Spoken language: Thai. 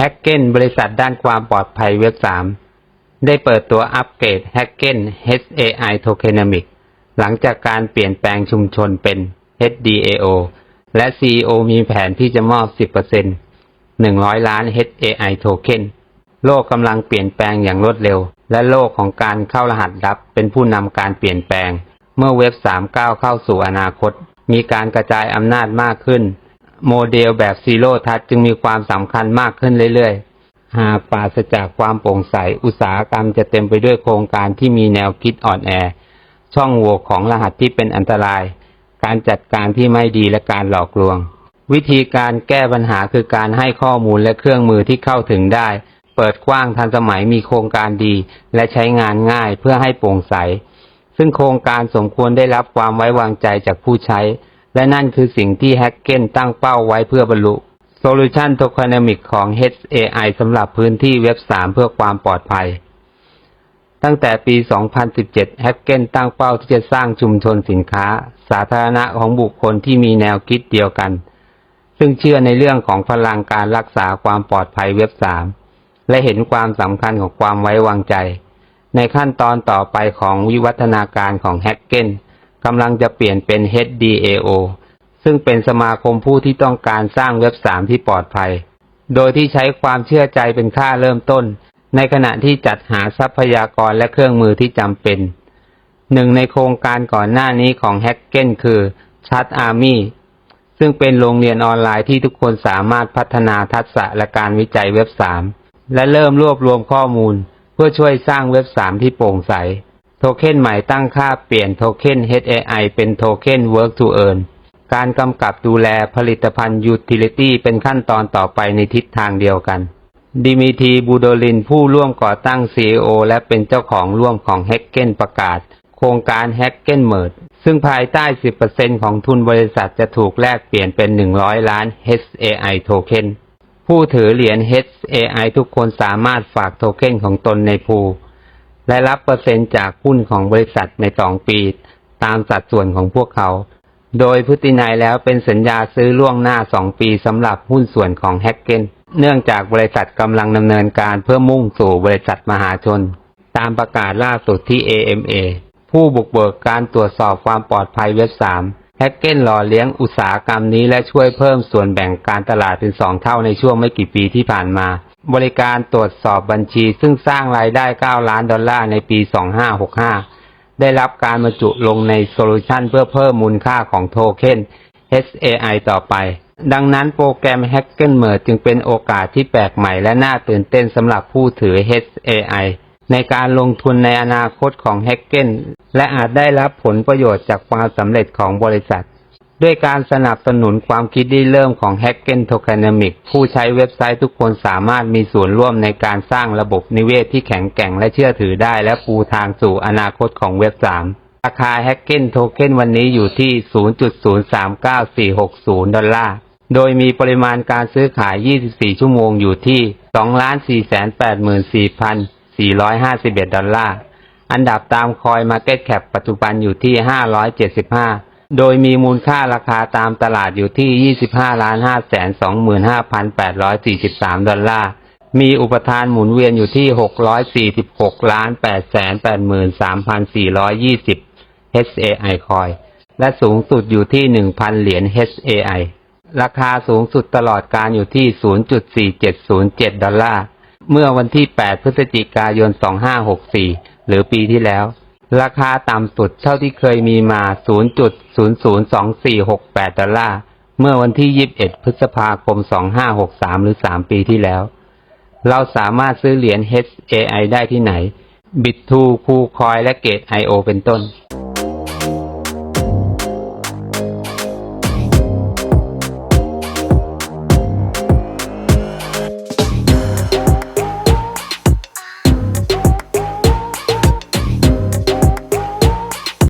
h a c k e n บริษัทด้านความปลอดภัยเว็บ 3 ได้เปิดตัวอัปเกรด h a c k e n HAI Tokenomic หลังจากการเปลี่ยนแปลงชุมชนเป็น HDAO และ CEO มีแผนที่จะมอบ 10% 100 ล้าน HAI Token โลกกำลังเปลี่ยนแปลงอย่างรวดเร็ว และโลกของการเข้ารหัสลับเป็นผู้นำการเปลี่ยนแปลง เมื่อเว็บ 3 ก้าวเข้าสู่อนาคต มีการกระจายอำนาจมากขึ้น โมเดลแบบซีโร่ทัชจึงมีความสำคัญมากขึ้นเรื่อยๆ หากปราศจากความโปร่งใส อุตสาหกรรมจะเต็มไปด้วยโครงการที่มีแนวคิดอ่อนแอ ช่องโหว่ของรหัสที่เป็นอันตราย การจัดการที่ไม่ดีและการหลอกลวง วิธีการแก้ปัญหาคือการให้ข้อมูลและเครื่องมือที่เข้าถึงได้ เปิดกว้างทันสมัยมีโครงการดี และใช้งานง่ายเพื่อให้โปร่งใส ซึ่งโครงการสมควรได้รับความไว้วางใจจากผู้ใช้ และนั่นคือสิ่งที่แฮกเก้นตั้งเป้าไว้เพื่อบรรลุ Solution Tokenomic ของ HAI สำหรับพื้นที่เว็บ 3 เพื่อความปลอดภัย ตั้งแต่ปี 2017 แฮกเก้นตั้งเป้าที่จะสร้างชุมชนสินค้า สาธารณะของบุคคลที่มีแนวคิดเดียวกัน ซึ่งเชื่อในเรื่องของพลังการรักษาความปลอดภัยเว็บ 3 และเห็นความสำคัญของความไว้วางใจ ในขั้นตอนต่อไปของวิวัฒนาการของแฮกเก้น กำลังจะเปลี่ยนเป็น HDAO ซึ่งเป็นสมาคมผู้ที่ต้องการสร้างเว็บ 3 ที่ปลอดภัย โดยที่ใช้ความเชื่อใจเป็นค่าเริ่มต้น ในขณะที่จัดหาทรัพยากรและเครื่องมือที่จำเป็น หนึ่งในโครงการก่อนหน้านี้ของแฮกเก้นคือ Chat Army ซึ่งเป็นโรงเรียนออนไลน์ที่ทุกคนสามารถพัฒนาทักษะและการวิจัยเว็บ 3 และเริ่มรวบรวมข้อมูล เพื่อช่วยสร้างเว็บ 3 ที่โปร่งใส เค็นใหม่ตั้งค่าเปลี่ยนโทเค็น HAI เป็นโทเค็น Work to Earn การกำกับดูแลผลิตภัณฑ์ Utility เป็นขั้นตอนต่อไปในทิศทางเดียวกัน ดิมิทีบูโดลินผู้ร่วมก่อตั้ง CEO และเป็นเจ้าของร่วมของ h a c k e n ประกาศ โครงการ h a c k e n m e r g e ซึ่งภายใต้ 10%ของทุนบริษัทจะถูกแลกเปลี่ยนเป็น 100 ล้าน HAI โทเค็นผู้ถือเหรียญ HAI ทุกคนสามารถฝากโทเค็นของตนในพูล และรับเปอร์เซ็นต์จากหุ้นของบริษัทใน2ปี ตามสัดส่วนของพวกเขา โดยพฤตินัยแล้วเป็นสัญญาซื้อล่วงหน้า2ปีสำหรับหุ้นส่วนของแฮกเกนเนื่องจากบริษัทกำลังดำเนินการเพื่อมุ่งสู่บริษัทมหาชน ตามประกาศล่าสุดที่ AMA ผู้บุกเบิกการตรวจสอบความปลอดภัยเว็บ3แฮกเก้นหล่อเลี้ยงอุตสาหกรรมนี้และช่วยเพิ่มส่วนแบ่งการตลาดเป็นสองเท่าในช่วงไม่กี่ปีที่ผ่านมา บริการตรวจสอบบัญชี ซึ่งสร้างรายได้ 9 ล้านดอลลาร์ในปี 2565 ได้รับการบรรจุลงในโซลูชันเพื่อเพิ่มมูลค่าของโทเค็น HAI ต่อไป ดังนั้นโปรแกรม h a c k e n m e r g e จึงเป็นโอกาสที่แปลกใหม่และน่าตื่นเต้นสำหรับผู้ถือ HAI ในการลงทุนในอนาคตของ h a c k e n และอาจได้รับผลประโยชน์จากความสำเร็จของบริษัท ด้วยการสนับสนุนความคิดริเริ่มของ h a c k e n Tokenomic ผู้ใช้เว็บไซต์ทุกคนสามารถมีส่วนร่วมในการสร้างระบบนิเวศที่แข็งแกร่งและเชื่อถือได้ และปูทางสู่อนาคตของเว็บ 3 ราคา h a c k e n Token วันนี้อยู่ที่ 0.039460 ดอลลาร์ โดยมีปริมาณการซื้อขาย 24 ชั่วโมงอยู่ที่ 2,484,451 ดอลลาร์ อันดับตามคอย Market Cap ปัจจุบันอยู่ที่ 575 โดยมีมูลค่าราคาตามตลาดอยู่ที่ 25ล้าน525,843 ดอลลาร์ มีอุปทานหมุนเวียนอยู่ที่ 646ล้าน883,420 HAI คอย และสูงสุดอยู่ที่ 1,000 เหรียญ HAI ราคาสูงสุดตลอดการอยู่ที่ 0.4707 ดอลลาร์ เมื่อวันที่ 8 พฤศจิกายน 2564 หรือปีที่แล้ว ราคาต่ำสุดเท่าที่เคยมีมา 0.002468 ดอลลาร์ เมื่อวันที่ 21 พฤษภาคม 2563 หรือ 3 ปีที่แล้ว เราสามารถซื้อเหรียญ HAI ได้ที่ไหน Bit2 คูคอยและเกต IO เป็นต้น